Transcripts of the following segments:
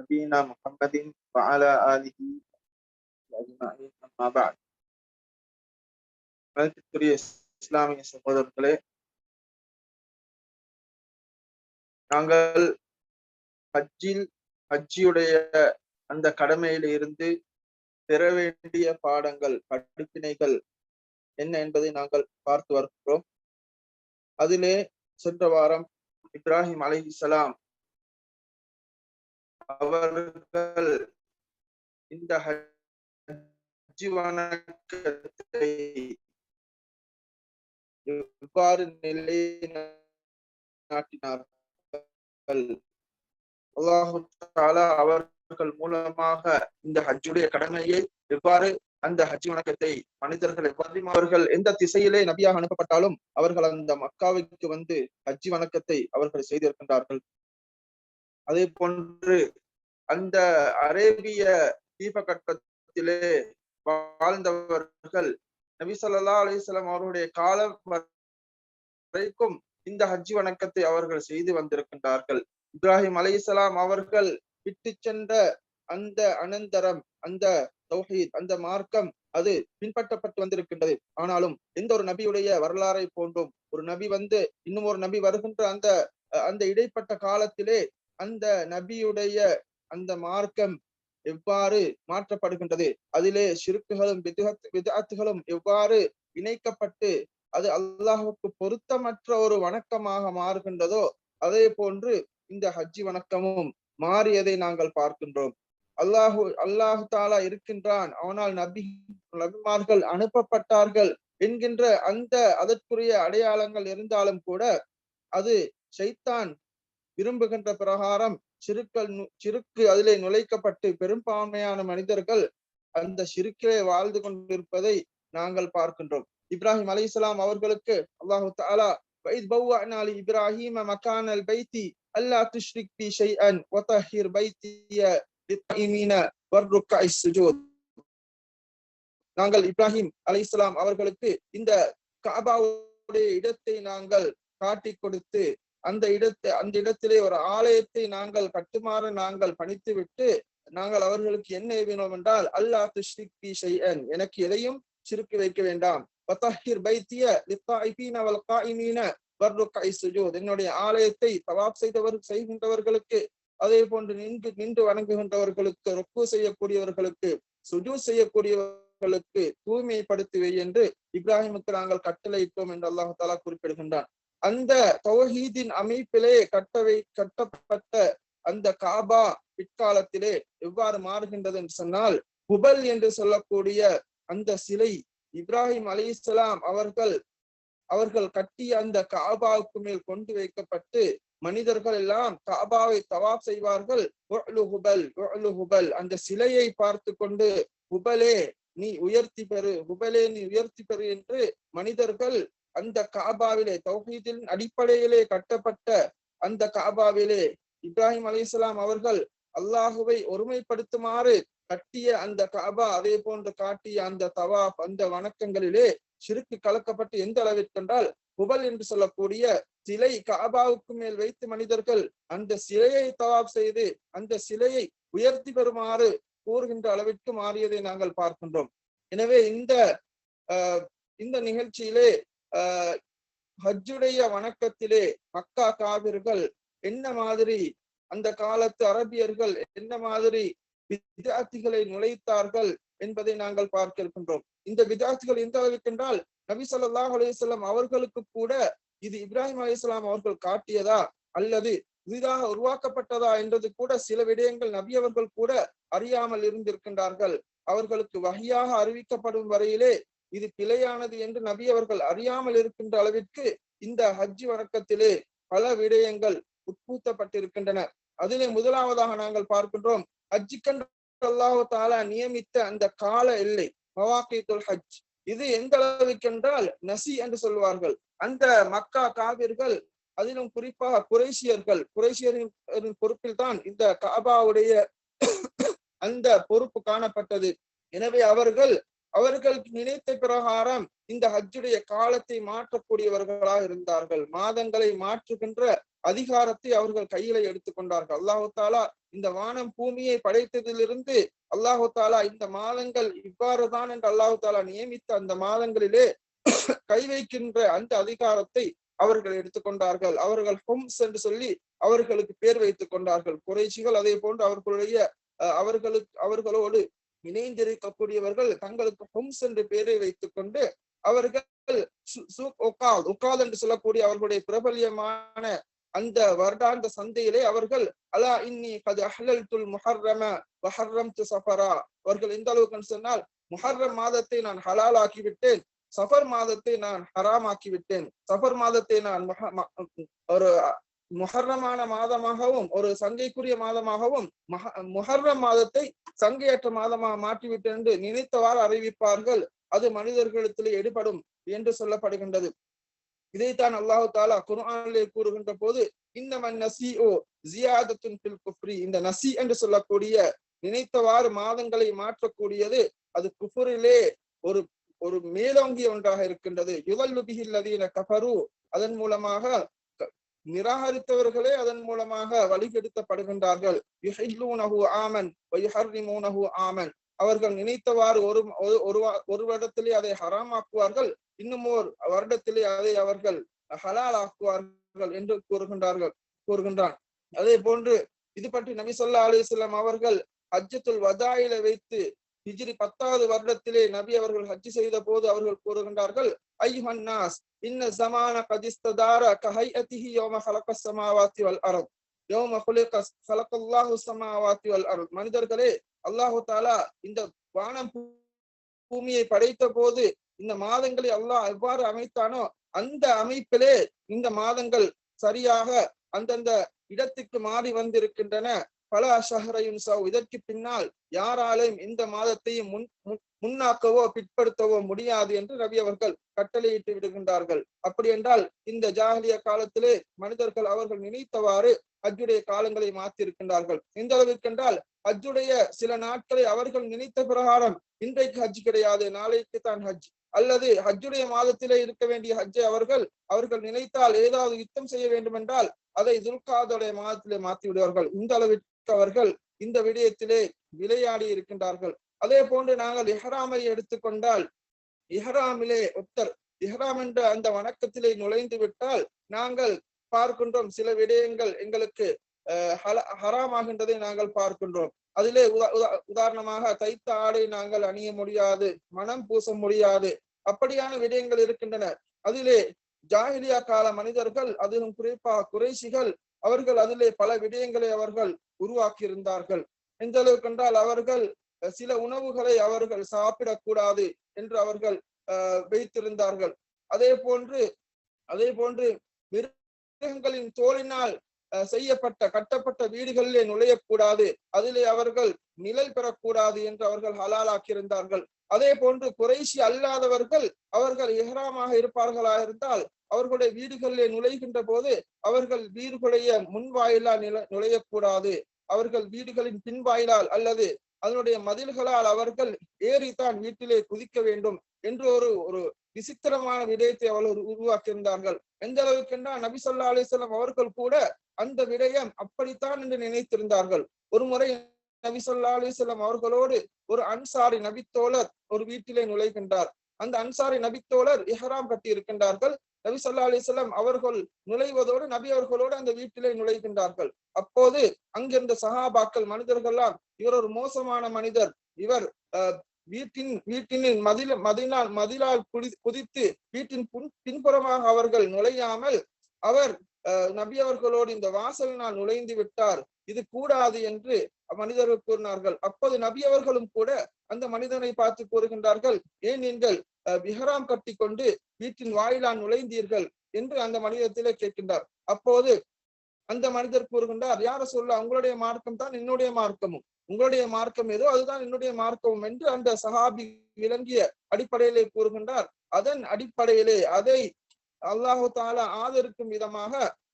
نبينا محمد وعلى آله أجمعين أما بعد மதிப்பிற்குரிய இஸ்லாமிய சகோதரர்களே நாங்கள் ஹஜ்ஜில் ஹஜ்ஜியுடைய அந்த கடமையில இருந்து பெற வேண்டிய பாடங்கள் படிப்பினைகள் என்ன என்பதை நாங்கள் பார்த்து வருகிறோம் அதிலே சென்ற வாரம் இப்ராஹிம் அலைஹிஸ்ஸலாம் அவர்கள் இந்த ஹஜ்ஜி வணக்கத்தை எவ்வாறு நிலைநாட்டினார்கள்? அவர்கள் மூலமாக இந்த ஹஜ்ஜுடைய கடமையை எவ்வாறு அந்த ஹஜ் வணக்கத்தை மனிதர்கள் எவ்வாறு அவர்கள் எந்த திசையிலே நபியாக அனுப்பப்பட்டாலும் அவர்கள் அந்த மக்காவுக்கு வந்து ஹஜ்ஜி வணக்கத்தை அவர்கள் செய்திருக்கின்றார்கள். அதே போன்று அந்த அரேபிய தீபகற்பத்திலே வாழ்ந்தவர்கள் நபி சொல்லா அலிஸ்லாம் அவருடைய காலம் வரைக்கும் இந்த ஹஜ்ஜி வணக்கத்தை அவர்கள் செய்து வந்திருக்கின்றார்கள். இப்ராஹிம் அலைசலாம் அவர்கள் விட்டு சென்ற அந்த அனந்தரம் அந்த தௌஹீத் அந்த மார்க்கம் அது பின்பற்றப்பட்டு வந்திருக்கின்றது. ஆனாலும் எந்த ஒரு நபியுடைய வரலாறை போன்றும் ஒரு நபி வந்து இன்னும் ஒரு நபி வருகின்ற அந்த அந்த இடைப்பட்ட காலத்திலே அந்த நபியுடைய அந்த மார்க்கம் எவ்வாறு மாற்றப்படுகின்றது? அதிலே சிறுக்குகளும் விதாத்துகளும் எவ்வாறு இணைக்கப்பட்டு அது அல்லாஹுக்கு பொருத்தமற்ற ஒரு வணக்கமாக மாறுகின்றதோ அதே போன்று இந்த ஹஜ்ஜி வணக்கமும் மாறியதை நாங்கள் பார்க்கின்றோம். அல்லாஹு அல்லாஹு தாலா இருக்கின்றான். அவனால் நபி நபிமார்கள் அனுப்பப்பட்டார்கள் என்கின்ற அந்த அதற்குரிய அடையாளங்கள் இருந்தாலும் கூட அது சைத்தான் விரும்புகின்ற பிரகாரம் சிறுக்கள் சிறுக்கு அதிலே நுழைக்கப்பட்டு பெரும்பான்மையான மனிதர்கள் அந்த சிறுக்கிலே வாழ்ந்து கொண்டிருப்பதை நாங்கள் பார்க்கின்றோம். இப்ராஹிம் அலி இஸ்லாம் அவர்களுக்கு அல்லாஹு தாலா இப்ராஹிம மக்கான் அல் பைத்தி அல்லா துஷ்ரிக் பி ஷைஅன் வதஹிர் பைத்திய சுஜூத் நாங்கள் இப்ராஹிம் அலி இஸ்லாம் அவர்களுக்கு இந்த காபாவுடைய இடத்தை நாங்கள் காட்டி கொடுத்து அந்த இடத்தை அந்த இடத்திலே ஒரு ஆலயத்தை நாங்கள் கட்டுமாறு நாங்கள் பணித்து விட்டு நாங்கள் அவர்களுக்கு என்ன ஏவினோம் என்றால் அல்லா துஷ்ரிக் செய்யன் எனக்கு எதையும் சிறுக்கு வைக்க வேண்டாம். வத்தஹிர் பைத்திய லித்தாயிபீன வல் காயிமீன சுஜூத். என்னுடைய ஆலயத்தை தவாப் செய்தவர் செய்கின்றவர்களுக்கு அதே போன்று நின்று நின்று வணங்குகின்றவர்களுக்கு ரொக்கு செய்யக்கூடியவர்களுக்கு சுஜு செய்யக்கூடியவர்களுக்கு தூய்மைப்படுத்துவை என்று இப்ராஹிமுக்கு நாங்கள் கட்டளையிட்டோம் என்று அல்லாஹு தாலா குறிப்பிடுகின்றான். அந்த தௌஹீதின் அமைப்பிலே கட்டவை கட்டப்பட்ட அந்த காபா பிற்காலத்திலே எவ்வாறு மாறுகின்றது என்று சொன்னால் குபல் என்று சொல்லக்கூடிய அந்த சிலை இப்ராஹிம் அலி இஸ்லாம் அவர்கள் அவர்கள் கட்டிய அந்த காபாவுக்கு மேல் கொண்டு வைக்கப்பட்டு மனிதர்கள் எல்லாம் காபாவை தவாப் செய்வார்கள். ஹுபல் அந்த சிலையை பார்த்து கொண்டு ஹுபலே நீ உயர்த்தி பெறு ஹுபலே நீ உயர்த்தி பெறு என்று மனிதர்கள் அந்த காபாவிலே தௌஹீதின் அடிப்படையிலே கட்டப்பட்ட அந்த காபாவிலே இப்ராஹிம் அலி இஸ்லாம் அவர்கள் அல்லாஹுவை ஒருமைப்படுத்துமாறு கட்டிய அந்த காபா அதே போன்று காட்டிய அந்த தவாப் அந்த வணக்கங்களிலே சிறுக்கு கலக்கப்பட்டு எந்த அளவிற்கு என்றால் புகழ் என்று சொல்லக்கூடிய சிலை காபாவுக்கு மேல் வைத்து மனிதர்கள் அந்த சிலையை தவாப் செய்து அந்த சிலையை உயர்த்தி பெறுமாறு கூறுகின்ற அளவிற்கு மாறியதை நாங்கள் பார்க்கின்றோம். எனவே இந்த இந்த நிகழ்ச்சியிலே ஹஜ்ஜுடைய வணக்கத்திலே மக்கா காவிர்கள் என்ன மாதிரி அந்த காலத்து அரபியர்கள் என்ன மாதிரி வித்தியார்த்திகளை நுழைத்தார்கள் என்பதை நாங்கள் பார்க்க இருக்கின்றோம் இந்த வித்தியார்த்திகள் எந்த அளவுக்கு என்றால் நபி சொல்லாஹ் அலையம் அவர்களுக்கு கூட இது இப்ராஹிம் அலிஸ்லாம் அவர்கள் காட்டியதா அல்லது புதிதாக உருவாக்கப்பட்டதா என்றது கூட சில விடயங்கள் நபி அவர்கள் கூட அறியாமல் இருந்திருக்கின்றார்கள். அவர்களுக்கு வகையாக அறிவிக்கப்படும் வரையிலே இது பிழையானது என்று நபி அவர்கள் அறியாமல் இருக்கின்ற அளவிற்கு இந்த ஹஜ்ஜி வணக்கத்திலே பல விடயங்கள் உட்பூத்தப்பட்டிருக்கின்றன. அதிலே முதலாவதாக நாங்கள் பார்க்கின்றோம் ஹஜ்ஜிக்கன்று அல்லாஹு தாலா நியமித்த அந்த கால எல்லை மவாக்கித்துல் ஹஜ். இது எந்த அளவுக்கு என்றால் நசி என்று சொல்வார்கள். அந்த மக்கா காவிர்கள் அதிலும் குறிப்பாக குரேசியர்கள் குரேசியரின் பொறுப்பில் தான் இந்த காபாவுடைய அந்த பொறுப்பு காணப்பட்டது. எனவே அவர்கள் அவர்கள் நினைத்த பிரகாரம் இந்த ஹஜ்ஜுடைய காலத்தை மாற்றக்கூடியவர்களாக இருந்தார்கள். மாதங்களை மாற்றுகின்ற அதிகாரத்தை அவர்கள் கையில எடுத்துக்கொண்டார்கள். அல்லாஹு தாலா இந்த வானம் பூமியை படைத்ததிலிருந்து அல்லாஹு தாலா இந்த மாதங்கள் இவ்வாறுதான் என்று அல்லாஹு தாலா நியமித்த அந்த மாதங்களிலே கை வைக்கின்ற அந்த அதிகாரத்தை அவர்கள் எடுத்துக்கொண்டார்கள். அவர்கள் ஹொம்ஸ் என்று சொல்லி அவர்களுக்கு பேர் வைத்துக் கொண்டார்கள். குறைச்சிகள் அதே போன்று அவர்களுடைய அவர்களுக்கு அவர்களோடு இணைந்திருக்கக்கூடியவர்கள் தங்களுக்கு ஹும்ஸ் என்று பெயரை வைத்துக் கொண்டு அவர்கள் உக்கால் உக்கால் என்று சொல்லக்கூடிய அவர்களுடைய பிரபல்யமான அந்த வருடாந்த சந்தையிலே அவர்கள் அலா இன்னி கது அஹ்லல் துல் முஹர்ரம வஹர்ரம் து சஃபரா. அவர்கள் எந்த அளவுக்கு சொன்னால் முஹர்ரம் மாதத்தை நான் ஹலால் ஆக்கி விட்டேன் சஃபர் மாதத்தை நான் ஹராம் ஆக்கிவிட்டேன் சஃபர் மாதத்தை நான் ஒரு முஹர்ரமான மாதமாகவும் ஒரு சங்கைக்குரிய மாதமாகவும் முஹர்ரம் மாதத்தை சங்கையற்ற மாதமாக மாற்றிவிட்டு என்று நினைத்தவாறு அறிவிப்பார்கள். அது மனிதர்களிடத்திலே எடுபடும் என்று சொல்லப்படுகின்றது. இதைத்தான் அல்லாஹு தாலா குர்ஆனிலே கூறுகின்ற போது இந்த நசிஓ ஜியாதத்துன் குஃப்ரி. இந்த நசி என்று சொல்லக்கூடிய நினைத்தவாறு மாதங்களை மாற்றக்கூடியது அது குஃபுரிலே ஒரு ஒரு மேலோங்கிய ஒன்றாக இருக்கின்றது. யுவல்லு பிஹில்லதீன கஃபரு. அதன் மூலமாக நிராகரித்தவர்களே அதன் மூலமாக வழிகெடுத்தப்படுகின்றார்கள் ஆமன் ஆமன். அவர்கள் நினைத்தவாறு ஒரு ஒரு ஒரு வருடத்திலே அதை ஹராமாக்குவார்கள். இன்னும் ஒரு வருடத்திலே அதை அவர்கள் ஹலால் ஆக்குவார்கள் என்று கூறுகின்றார்கள் கூறுகின்றான். அதே போன்று இது பற்றி நபி சொல்லா அலிஸ்லாம் அவர்கள் அஜத்துல் வதாயில வைத்து ஹிஜ்ரி பத்தாவது வருடத்திலே நபி அவர்கள் ஹஜ்ஜி செய்த போது அவர்கள் கூறுகின்றார்கள் ஐஹன்னாஸ் இன்ன ஜமான கதிஸ்ததார கஹைஅதிஹி யோம ஹலக சமாவாத்தி வல் அரம் யோம குலிக ஹலகல்லாஹு சமாவாத்தி வல் அரம் மனிதர்களே அல்லாஹு தாலா இந்த வானம் பூமியை படைத்த போது இந்த மாதங்களை அல்லாஹ் எவ்வாறு அமைத்தானோ அந்த அமைப்பிலே இந்த மாதங்கள் சரியாக அந்தந்த இடத்துக்கு மாறி வந்திருக்கின்றன. பல ஷஹரையும் சவ் இதற்கு பின்னால் யாராலையும் இந்த மாதத்தையும் முன் முன்னாக்கவோ பிற்படுத்தவோ முடியாது என்று ரவி அவர்கள் கட்டளையிட்டு விடுகின்றார்கள். அப்படி என்றால் இந்த ஜாகலிய காலத்திலே மனிதர்கள் அவர்கள் நினைத்தவாறு அஜுடைய காலங்களை மாற்றிருக்கின்றார்கள் இந்த அளவுக்கு என்றால் ஹஜ்ஜுடைய சில நாட்களை அவர்கள் நினைத்த பிரகாரம் இன்றைக்கு ஹஜ் கிடையாது நாளைக்கு தான் ஹஜ். அல்லது ஹஜ்ஜுடைய மாதத்திலே இருக்க வேண்டிய ஹஜ்ஜை அவர்கள் அவர்கள் நினைத்தால் ஏதாவது யுத்தம் செய்ய வேண்டும் என்றால் அதை துல்காதுடைய மாதத்திலே மாற்றி விடுவார்கள் இந்த அளவிற்கு அவர்கள் இந்த விடயத்திலே விளையாடி இருக்கின்றார்கள். அதே போன்று நாங்கள் இஹராமை எடுத்துக்கொண்டால் இஹராமிலே ஒத்தர் இஹராம் என்ற அந்த வணக்கத்திலே நுழைந்து விட்டால் நாங்கள் பார்க்கின்றோம். சில விடயங்கள் எங்களுக்கு ஹராமாகின்றதை நாங்கள் பார்க்கின்றோம். அதிலே உதாரணமாக தைத்த ஆடை நாங்கள் அணிய முடியாது மனம் பூச முடியாது அப்படியான விடயங்கள் இருக்கின்றன. அதிலே ஜாகிலியா கால மனிதர்கள் அதிலும் குறிப்பாக குறைசிகள் அவர்கள் அதிலே பல விடயங்களை அவர்கள் உருவாக்கியிருந்தார்கள். எந்த அளவுக்கு என்றால் அவர்கள் சில உணவுகளை அவர்கள் சாப்பிடக்கூடாது என்று அவர்கள் வைத்திருந்தார்கள். அதே போன்று அதே போன்று மிருகங்களின் தோலினால் செய்யப்பட்ட கட்டப்பட்ட வீடுகளிலே நுழையக்கூடாது. அதிலே அவர்கள் நிழல் பெறக்கூடாது என்று அவர்கள் ஹலாலாக்கியிருந்தார்கள். அதே போன்று குறைசி அல்லாதவர்கள் அவர்கள் எஹ்ராமாக இருப்பார்களா இருந்தால் அவர்களுடைய வீடுகளிலே நுழைகின்ற போது அவர்கள் வீடுகளுடைய முன்வாயிலால் நுழையக்கூடாது. அவர்கள் வீடுகளின் பின்வாயிலால் அல்லது அதனுடைய மதில்களால் அவர்கள் ஏறித்தான் வீட்டிலே குதிக்க வேண்டும் என்று ஒரு ஒரு விசித்திரமான விடயத்தை அவர்கள் உருவாக்கியிருந்தார்கள். எந்த அளவுக்கு என்றால் நபி சொல்லா அலிசல்லாம் அவர்கள் கூட அந்த விடயம் அப்படித்தான் என்று நினைத்திருந்தார்கள். ஒரு முறை நபி சொல்லா அலிசல்லாம் அவர்களோடு ஒரு அன்சாரி நபித்தோழர் ஒரு வீட்டிலே நுழைகின்றார். அந்த அன்சாரி நபித்தோழர் இஹராம் கட்டி இருக்கின்றார்கள் நபி சொல்லா அலிசல்லாம் அவர்கள் நுழைவதோடு நபி அவர்களோடு அந்த வீட்டிலே நுழைகின்றார்கள். அப்போது அங்கிருந்த சகாபாக்கள் மனிதர்கள்லாம் இவர் ஒரு மோசமான மனிதர். இவர் வீட்டின் வீட்டின் மதில மதினால் மதிலால் குதி குதித்து வீட்டின் புன் பின்புறமாக அவர்கள் நுழையாமல் அவர் நபி அவர்களோடு இந்த வாசலினால் நுழைந்து விட்டார். இது கூடாது என்று மனிதர்கள் கூறினார்கள். அப்போது நபி அவர்களும் கூட அந்த மனிதனை பார்த்து கூறுகின்றார்கள் ஏன் நீங்கள் விஹராம் கட்டி கொண்டு வீட்டின் வாயிலான் நுழைந்தீர்கள் என்று அந்த மனிதத்திலே கேட்கின்றார். அப்போது அந்த மனிதர் கூறுகின்றார் யார சொல்ல உங்களுடைய மார்க்கம் தான் என்னுடைய மார்க்கமும். உங்களுடைய மார்க்கம் ஏதோ அதுதான் என்னுடைய மார்க்கமும் என்று அந்த சஹாபி விளங்கிய அடிப்படையிலே கூறுகின்றார். அதன் அடிப்படையிலே அதை அல்லாஹு தாலா ஆதரிக்கும் விதமாக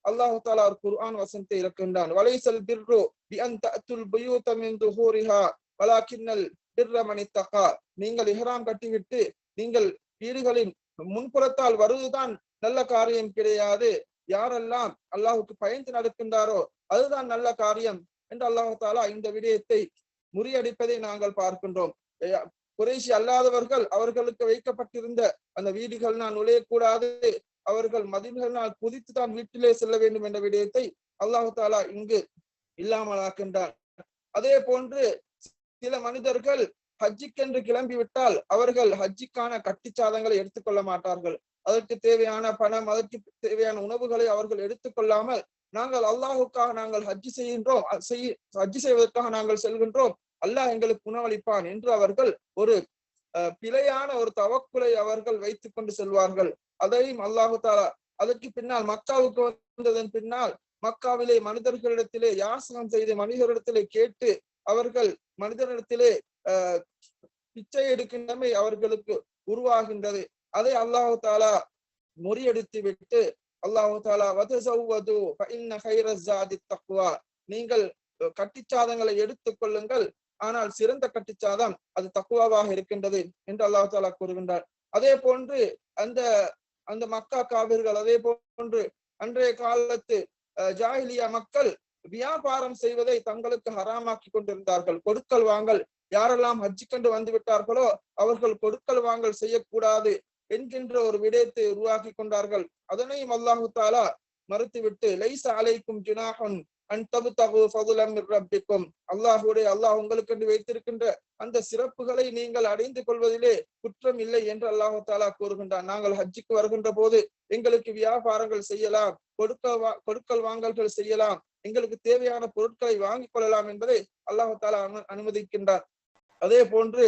அல்லாஹு தாலா ஒரு குர்ஆன் வசனத்தை இறக்கின்றான். வலைசல் பிர்ரு பி அன் தஅத்துல் புயூத மின் துஹூரிஹா வலாக்கின்னல் பிர்ர நீங்கள் இஹ்ராம் கட்டிவிட்டு நீங்கள் வீடுகளின் முன்புறத்தால் வருவதுதான் நல்ல காரியம் கிடையாது. யாரெல்லாம் அல்லாஹுக்கு பயந்து நடக்கின்றாரோ அதுதான் நல்ல காரியம் என்று அல்லாஹு தாலா இந்த விடயத்தை முறியடிப்பதை நாங்கள் பார்க்கின்றோம். குறைசி குறைஷி அல்லாதவர்கள் அவர்களுக்கு வைக்கப்பட்டிருந்த அந்த வீடுகள் நான் நுழையக்கூடாது. அவர்கள் மதில்களினால் குதித்து தான் வீட்டிலே செல்ல வேண்டும் என்ற விடயத்தை அல்லாஹு தாலா இங்கு இல்லாமலாக்கின்றார். அதே போன்று சில மனிதர்கள் ஹஜ்ஜிக்கென்று கிளம்பிவிட்டால் அவர்கள் ஹஜ்ஜிக்கான கட்டிச்சாதங்களை எடுத்துக்கொள்ள மாட்டார்கள். அதற்கு தேவையான பணம் அதற்கு தேவையான உணவுகளை அவர்கள் எடுத்துக்கொள்ளாமல் நாங்கள் அல்லாஹுக்காக நாங்கள் ஹஜ்ஜி செய்கின்றோம் செய்- ஹஜ்ஜி செய்வதற்காக நாங்கள் செல்கின்றோம். அல்லாஹ் எங்களுக்கு உணவளிப்பான் என்று அவர்கள் ஒரு அஹ், பிழையான ஒரு தவக்குலை அவர்கள் வைத்துக் கொண்டு செல்வார்கள். அதையும் அல்லாஹு தாலா அதற்கு பின்னால் மக்காவுக்கு வந்ததன் பின்னால் மக்காவிலே மனிதர்களிடத்திலே யாசகம் செய்து மனிதரிடத்திலே கேட்டு அவர்கள் மனிதனிடத்திலே பிச்சை எடுக்கும் நிலைமை அவர்களுக்கு உருவாகின்றது. அதை அல்லாஹு தாலா முறியடித்து விட்டு அல்லாஹு தாலா வதசவ்வது தக்குவா நீங்கள் கட்டிச்சாதங்களை எடுத்துக் கொள்ளுங்கள். ஆனால் சிறந்த கட்டிச்சாதம் அது தக்குவாவாக இருக்கின்றது என்று அல்லாஹு தாலா கூறுகின்றார். அதே போன்று அந்த அந்த மக்கா காவிர்கள் அதே போன்று அன்றைய காலத்து அஹ், ஜாஹிலியா மக்கள் வியாபாரம் செய்வதை தங்களுக்கு ஹராமாக்கி கொண்டிருந்தார்கள். கொடுக்கல் வாங்கல் யாரெல்லாம் ஹஜ்ஜி கண்டு வந்து விட்டார்களோ அவர்கள் கொடுக்கல் வாங்கல் செய்யக்கூடாது என்கின்ற ஒரு விடயத்தை உருவாக்கி கொண்டார்கள். அதனையும் அல்லாஹு தாலா மறுத்துவிட்டு லைச அலைக்கும் ஜுனாஹன் அல்லாஹுடைய அல்லாஹ் உங்களுக்கு வைத்திருக்கின்ற அந்த சிறப்புகளை நீங்கள் அடைந்து கொள்வதிலே குற்றம் இல்லை என்று அல்லாஹு தாலா கூறுகின்றான். நாங்கள் ஹஜ்ஜிக்கு வருகின்ற போது எங்களுக்கு வியாபாரங்கள் செய்யலாம் கொடுக்க வா- கொடுக்கல் வாங்கல்கள் செய்யலாம் எங்களுக்கு தேவையான பொருட்களை வாங்கிக் கொள்ளலாம் என்பதை அல்லாஹு தாலா அனுமதிக்கின்றார் அதே போன்று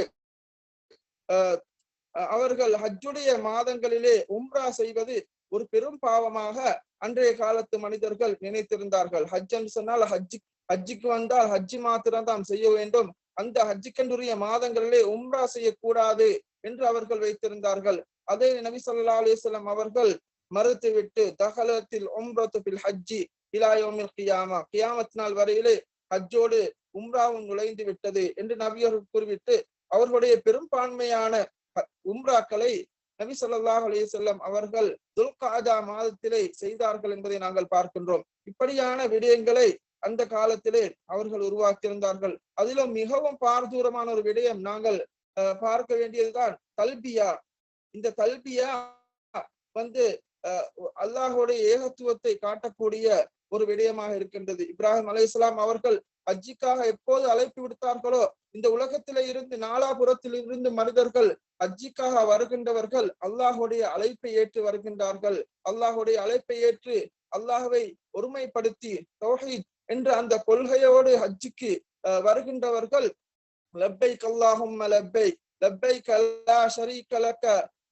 அவர்கள் ஹஜ்ஜுடைய மாதங்களிலே உம்ரா செய்வது ஒரு பெரும் பாவமாக அன்றைய காலத்து மனிதர்கள் நினைத்திருந்தார்கள். ஹஜ் என்று சொன்னால் ஹஜ்ஜி ஹஜ்ஜிக்கு வந்தால் ஹஜ்ஜி மாத்திரம் தான் செய்ய வேண்டும். அந்த ஹஜ்ஜிக்கன்றுரிய மாதங்களிலே உம்ரா செய்யக்கூடாது என்று அவர்கள் வைத்திருந்தார்கள். அதே நபி சொல்லா அலிஸ்லாம் அவர்கள் மறுத்துவிட்டு தகலத்தில் உம்ரத்து பில் ஹஜ்ஜி இலா கியாமா. கியாமத் நாள் வரையிலே ஹஜ்ஜோடு உம்ராவும் நுழைந்து விட்டது என்று நபி அவர்கள் கூறிவிட்டு அவர்களுடைய பெரும்பான்மையான உம்ராக்களை நபி சொல்லாஹ் அலைஹி அவர்கள் துல்காதா மாதத்திலே செய்தார்கள் என்பதை நாங்கள் பார்க்கின்றோம். இப்படியான விடயங்களை அந்த காலத்திலே அவர்கள் உருவாக்கியிருந்தார்கள். அதிலும் மிகவும் பாரதூரமான ஒரு விடயம் நாங்கள் அஹ், பார்க்க வேண்டியதுதான் தல்பியா. இந்த தல்பியா வந்து அஹ், அல்லாஹுடைய ஏகத்துவத்தை காட்டக்கூடிய ஒரு விடயமாக இருக்கின்றது. இப்ராஹிம் அலைஹிஸ்ஸலாம் அவர்கள் ஹஜ்ஜிக்காக எப்போது அழைப்பு விடுத்தார்களோ இந்த உலகத்திலே இருந்து நாலாபுரத்தில் இருந்து மனிதர்கள் ஹஜ்ஜிக்காக வருகின்றவர்கள் அல்லாஹுடைய அழைப்பை ஏற்று வருகின்றார்கள். அல்லாஹுடைய அழைப்பை ஏற்று அல்லாஹுவை ஒருமைப்படுத்தி தௌஹீத் என்ற அந்த கொள்கையோடு ஹஜ்ஜிக்கு வருகின்றவர்கள். லப்பை அல்லாஹும்ம லப்பை லப்பை கல்லா ஷரீ கலக்க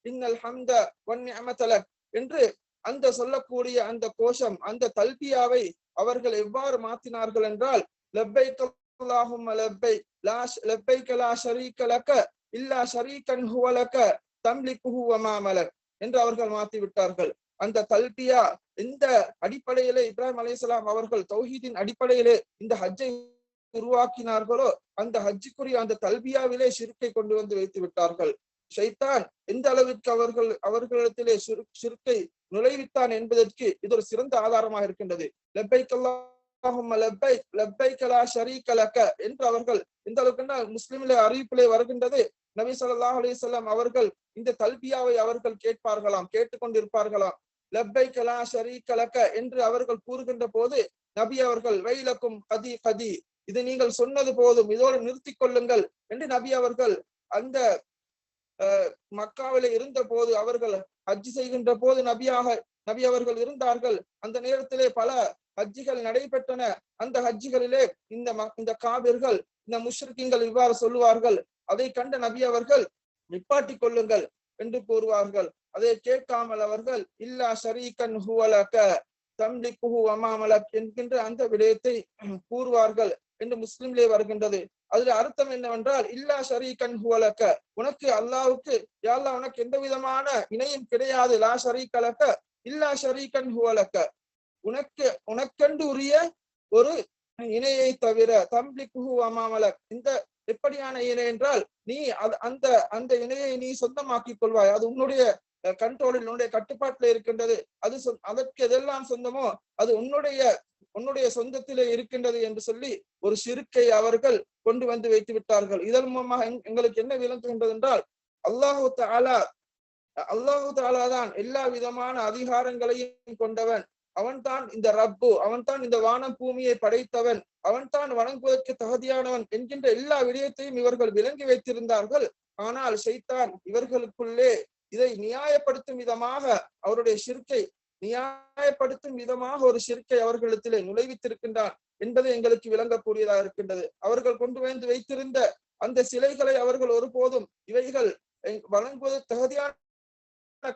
இன்னல் ஹம்த ஒன் அமதலக் என்று அந்த சொல்லக்கூடிய அந்த கோஷம் அந்த தல்பியாவை அவர்கள் எவ்வாறு மாற்றினார்கள் என்றால் லப்பைக் அல்லாஹும் லப்பைக் லா லப்பைக் லா ஷரீக்க லக்க இல்லா ஷரீக்கன் ஹுவலக்க தம்லிக்குஹு என்று அவர்கள் மாற்றி விட்டார்கள். அந்த தல்பியா இந்த அடிப்படையிலே இப்ராஹிம் அலைஹிஸ்ஸலாம் அவர்கள் தௌஹீதின் அடிப்படையிலே இந்த ஹஜ்ஜை உருவாக்கினார்களோ அந்த ஹஜ்ஜுக்குரிய அந்த தல்பியாவிலே சிறுக்கை கொண்டு வந்து வைத்து விட்டார்கள். ஷைத்தான் எந்த அளவிற்கு அவர்கள் அவர்களிடத்திலே ஷிர்- ஷிர்கை நுழைவித்தான் என்பதற்கு இது ஒரு சிறந்த ஆதாரமாக இருக்கின்றது. லெப்பைக்கெல்லாம் அல்லாஹும்ம லப்பைக் லப்பைக் லா ஷரீக லக்க என்று அவர்கள் இந்த அளவுக்கு முஸ்லிமிலே அறிவிப்பிலே வருகின்றது. நபி சொல்லாஹ் அலைஹி வஸல்லம் அவர்கள் இந்த தல்பியாவை அவர்கள் கேட்பார்களாம் கேட்டுக்கொண்டிருப்பார்களாம். லப்பை கலா ஷரீ கலக்க என்று அவர்கள் கூறுகின்ற போது நபி அவர்கள் வெயிலக்கும் கதி கதி இது நீங்கள் சொன்னது போதும் இதோடு நிறுத்தி கொள்ளுங்கள் என்று நபி அவர்கள் அந்த மக்காவில இருந்த போது அவர்கள் ஹஜ்ஜி செய்கின்ற போது நபியாக நபி அவர்கள் இருந்தார்கள். அந்த நேரத்திலே பல ஹஜ்ஜிகள் நடைபெற்றன. அந்த ஹஜ்ஜிகளிலே இந்த ம- இந்த காவிர்கள் இந்த முஷ்ரிக்கிங்கள் இவ்வாறு சொல்லுவார்கள். அதை கண்ட நபி அவர்கள் நிப்பாட்டிக் கொள்ளுங்கள் என்று கூறுவார்கள். அதை கேட்காமல் அவர்கள் இல்லா ஷரீகன் ஹுவலக குஹு அமாமலக் என்கின்ற அந்த விடயத்தை கூறுவார்கள் என்று முஸ்லிம்லே வருகின்றது. அதுல அர்த்தம் என்னவென்றால் இல்லா ஷரீகன் ஹுவலக்க உனக்கு அல்லாவுக்கு யாழ்லா உனக்கு எந்த விதமான இணையும் கிடையாது. லா ஷரீகலக்க இல்லா ஷரீகன் ஹுவலக்க உனக்கு உனக்கண்டு உரிய ஒரு இணையை தவிர தம்லிக்குஹு அமாமலர் இந்த எப்படியான இணை என்றால் நீ அந்த அந்த இணையை நீ சொந்தமாக்கிக் கொள்வாய். அது உன்னுடைய கண்ட்ரோலில் உன்னுடைய கட்டுப்பாட்டில் இருக்கின்றது. அது அதற்கு எதெல்லாம் சொந்தமோ அது உன்னுடைய உன்னுடைய சொந்தத்திலே இருக்கின்றது என்று சொல்லி ஒரு சிறுக்கை அவர்கள் கொண்டு வந்து வைத்து விட்டார்கள். இதன் மூலமாக எங்களுக்கு என்ன விளங்குகின்றது என்றால் அல்லாஹு தாலா அல்லாஹு தாலா தான் எல்லா விதமான அதிகாரங்களையும் கொண்டவன். அவன்தான் இந்த ரப்பு அவன்தான் இந்த வானம் பூமியை படைத்தவன் அவன்தான் வணங்குவதற்கு தகுதியானவன் என்கின்ற எல்லா விடயத்தையும் இவர்கள் விளங்கி வைத்திருந்தார்கள். ஆனால் செய்தான் இவர்களுக்குள்ளே இதை நியாயப்படுத்தும் விதமாக அவருடைய சிற்கை நியாயப்படுத்தும் விதமாக ஒரு சிற்கை அவர்களிடத்திலே நுழைவித்திருக்கின்றான் என்பது எங்களுக்கு விளங்கக்கூடியதாக இருக்கின்றது. அவர்கள் கொண்டு வந்து வைத்திருந்த அந்த சிலைகளை அவர்கள் ஒருபோதும் இவைகள் எங்- வழங்குவது தகுதியான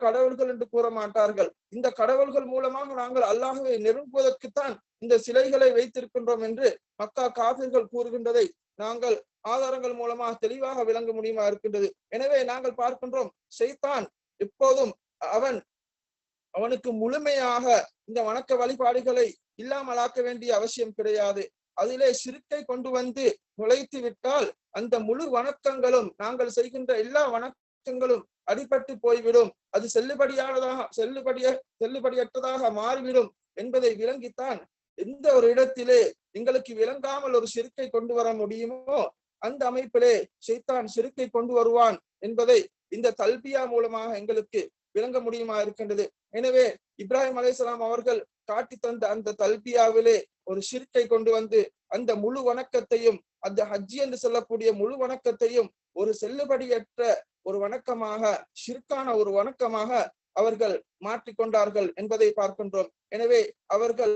கடவுள்கள் என்று கூற மாட்டார்கள். இந்த கடவுள்கள் மூலமாக நாங்கள் அல்லாஹுவை நெருங்குவதற்குத்தான் இந்த சிலைகளை வைத்திருக்கின்றோம் என்று மக்கா காபிர்கள் கூறுகின்றதை நாங்கள் ஆதாரங்கள் மூலமாக தெளிவாக விளங்க முடியுமா இருக்கின்றது. எனவே நாங்கள் பார்க்கின்றோம் செய்தான் இப்போதும் அவன் அவனுக்கு முழுமையாக இந்த வணக்க வழிபாடுகளை இல்லாமலாக்க வேண்டிய அவசியம் கிடையாது. அதிலே சிறுக்கை கொண்டு வந்து நுழைத்து விட்டால் அந்த முழு வணக்கங்களும் நாங்கள் செய்கின்ற எல்லா வணக்க வணக்கங்களும் அடிபட்டு போய்விடும். அது செல்லுபடியானதாக செல்லுபடிய செல்லுபடியற்றதாக மாறிவிடும் என்பதை விளங்கித்தான் எந்த ஒரு இடத்திலே எங்களுக்கு விளங்காமல் ஒரு சிறுக்கை கொண்டு வர முடியுமோ அந்த அமைப்பிலே சைத்தான் சிறுக்கை கொண்டு வருவான் என்பதை இந்த தல்பியா மூலமாக எங்களுக்கு விளங்க முடியுமா இருக்கின்றது. எனவே இப்ராஹிம் அலைஹிஸ்ஸலாம் அவர்கள் காட்டி தந்த அந்த தல்பியாவிலே ஒரு சிறுக்கை கொண்டு வந்து அந்த முழு வணக்கத்தையும் அந்த ஹஜ்ஜி என்று சொல்லக்கூடிய முழு வணக்கத்தையும் ஒரு செல்லுபடியற்ற ஒரு வணக்கமாக ஷிர்கான ஒரு வணக்கமாக அவர்கள் மாற்றிக்கொண்டார்கள் என்பதை பார்க்கின்றோம். எனவே அவர்கள்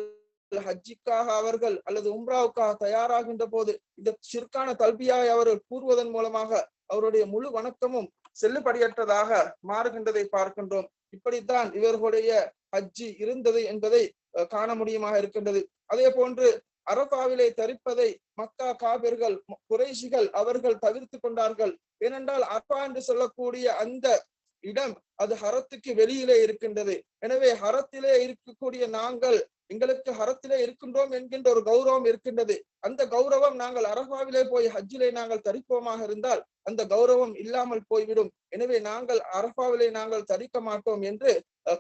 ஹஜ்ஜிக்காக அவர்கள் அல்லது உம்ராவுக்காக தயாராகின்ற போது இந்த ஷிர்கான தல்பியாய் அவர்கள் கூறுவதன் மூலமாக அவருடைய முழு வணக்கமும் செல்லுபடியற்றதாக மாறுகின்றதை பார்க்கின்றோம். இப்படித்தான் இவர்களுடைய ஹஜ்ஜி இருந்தது என்பதை காண முடியுமாக இருக்கின்றது. அதே போன்று அரபாவிலே தரிப்பதை மக்கா காபிர்கள் குறைஷிகள் அவர்கள் தவிர்த்து கொண்டார்கள். ஏனென்றால் அரபா என்று சொல்லக்கூடிய அந்த இடம் அது ஹரத்துக்கு வெளியிலே இருக்கின்றது. எனவே ஹரத்திலே இருக்கக்கூடிய நாங்கள் எங்களுக்கு ஹரத்திலே இருக்கின்றோம் என்கின்ற ஒரு கௌரவம் இருக்கின்றது. அந்த கௌரவம் நாங்கள் அரபாவிலே போய் ஹஜ்ஜிலே நாங்கள் தரிப்போமாக இருந்தால் அந்த கௌரவம் இல்லாமல் போய்விடும். எனவே நாங்கள் அரபாவிலே நாங்கள் தரிக்க மாட்டோம் என்று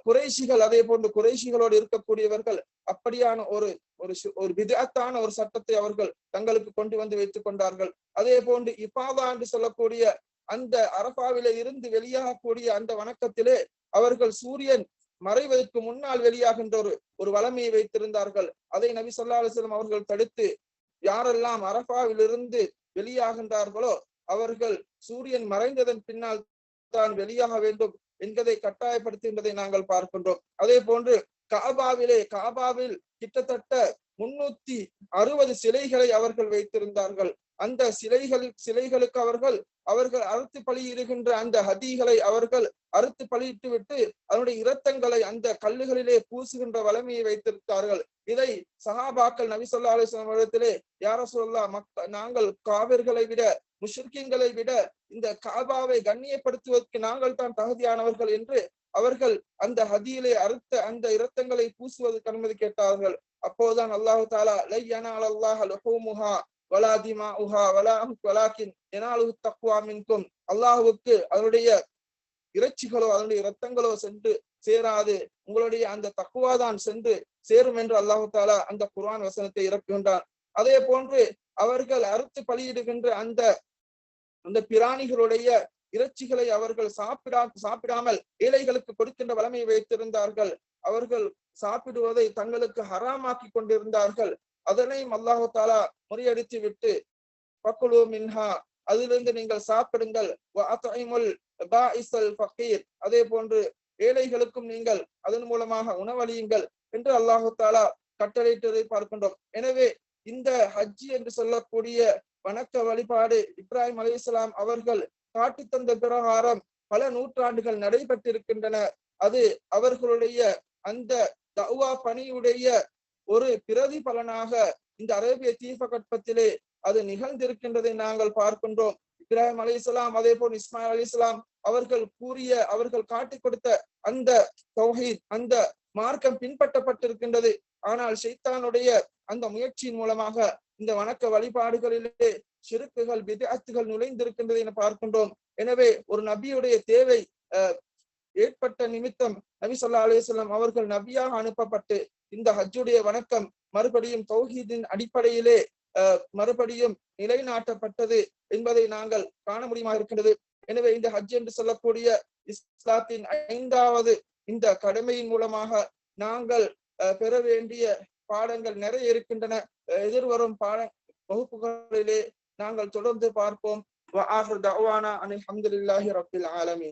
குறைஷிகள் அதே போன்று குறைஷிகளோடு இருக்கக்கூடியவர்கள் அப்படியான ஒரு ஒரு ஒரு விதத்தான ஒரு சட்டத்தை அவர்கள் தங்களுக்கு கொண்டு வந்து வைத்துக் கொண்டார்கள். அதே போன்று இபாதா என்று சொல்லக்கூடிய அந்த அரபாவிலே இருந்து வெளியாகக்கூடிய அந்த வணக்கத்திலே அவர்கள் சூரியன் மறைவதற்கு முன்னால் வெளியாகின்ற ஒரு ஒரு வளமையை வைத்திருந்தார்கள். அதை நபி ஸல்லல்லாஹு அலைஹி அவர்கள் தடுத்து யாரெல்லாம் அரபாவிலிருந்து வெளியாகின்றார்களோ அவர்கள் சூரியன் மறைந்ததன் பின்னால் தான் வெளியாக வேண்டும் என்பதை கட்டாயப்படுத்துகின்றதை நாங்கள் பார்க்கின்றோம். அதே போன்று காபாவிலே காபாவில் கிட்டத்தட்ட முன்னூத்தி அறுபது சிலைகளை அவர்கள் வைத்திருந்தார்கள். அந்த சிலைகள் சிலைகளுக்கு அவர்கள் அவர்கள் அறுத்து பலியிடுகின்ற அந்த ஹதிகளை அவர்கள் அறுத்து பலியிட்டு விட்டு அதனுடைய இரத்தங்களை அந்த கல்லுகளிலே பூசுகின்ற வளமையை வைத்திருந்தார்கள் இதை சஹாபாக்கள் நபி சொல்லா அலிஸ்லாம் இடத்திலே யார சொல்லா மக்க நாங்கள் காவிர்களை விட முஷ்ரிக்கீன்களை விட இந்த காபாவை கண்ணியப்படுத்துவதற்கு நாங்கள் தான் தகுதியானவர்கள் என்று அவர்கள் அந்த ஹதியிலே அறுத்த அந்த இரத்தங்களை பூசுவதற்கு அனுமதி கேட்டார்கள். அப்போதுதான் அல்லாஹு தாலா லை அல்லாஹ் லுஹூமுஹா வலா திமாஉஹா வலா வலாக்கின் எனாலு தக்குவா மின்கும். அல்லாஹுவுக்கு அதனுடைய இறைச்சிகளோ அதனுடைய இரத்தங்களோ சென்று சேராது. உங்களுடைய அந்த தக்குவாதான் சென்று சேரும் என்று அல்லாஹு தாலா அந்த குர்ஆன் வசனத்தை இறக்குகின்றான். அதே போன்று அவர்கள் அறுத்து பலியிடுகின்ற அந்த அந்த பிராணிகளுடைய இறைச்சிகளை அவர்கள் சாப்பிடா சாப்பிடாமல் ஏழைகளுக்கு கொடுக்கின்ற வளமையை வைத்திருந்தார்கள். அவர்கள் சாப்பிடுவதை தங்களுக்கு ஹராமாக்கி கொண்டிருந்தார்கள். அதனையும் அல்லாஹு தாலா முறியடித்து விட்டு பக்குலு மின்ஹா அதிலிருந்து நீங்கள் சாப்பிடுங்கள். அதே போன்று ஏழைகளுக்கும் நீங்கள் அதன் மூலமாக உணவளியுங்கள் என்று அல்லாஹு தாலா கட்டளையிட்டதை பார்க்கின்றோம். எனவே இந்த ஹஜ்ஜி என்று சொல்லக்கூடிய வணக்க வழிபாடு இப்ராஹிம் அலைஹிஸ்ஸலாம் அவர்கள் காட்டி தந்த பிரகாரம் பல நூற்றாண்டுகள் நடைபெற்றிருக்கின்றன. அது அவர்களுடைய அந்த தௌவா பணியுடைய ஒரு பிரதிபலனாக இந்த அரேபிய தீபகற்பத்திலே அது நிகழ்ந்திருக்கின்றதை நாங்கள் பார்க்கின்றோம். இப்ராஹிம் அலைஹிஸ்ஸலாம் அதே போல் இஸ்மாயில் அலைஹிஸ்ஸலாம் அவர்கள் கூறிய அவர்கள் காட்டிக் கொடுத்த அந்த தௌஹீத் அந்த மார்க்கம் பின்பற்றப்பட்டிருக்கின்றது. ஆனால் ஷைத்தானுடைய அந்த முயற்சியின் மூலமாக இந்த வணக்க வழிபாடுகளிலே சிறுக்குகள் விதத்துகள் நுழைந்திருக்கின்றது என பார்க்கின்றோம். எனவே ஒரு நபியுடைய தேவை அஹ், ஏற்பட்ட நிமித்தம் நபி சொல்லா அலைஹி அவர்கள் நபியாக அனுப்பப்பட்டு இந்த ஹஜ்ஜுடைய வணக்கம் மறுபடியும் தௌஹீதின் அடிப்படையிலே மறுபடியும் நிலைநாட்டப்பட்டது என்பதை நாங்கள் காண முடியுமா இருக்கின்றது? எனவே இந்த ஹஜ் என்று சொல்லக்கூடிய இஸ்லாத்தின் ஐந்தாவது இந்த கடமையின் மூலமாக நாங்கள் பெற வேண்டிய பாடங்கள் நிறைய இருக்கின்றன. எதிர்வரும் பாட வகுப்புகளிலே நாங்கள் தொடர்ந்து பார்ப்போம். அனில் அஹமதுல்லாஹி ரபில் ஆலமி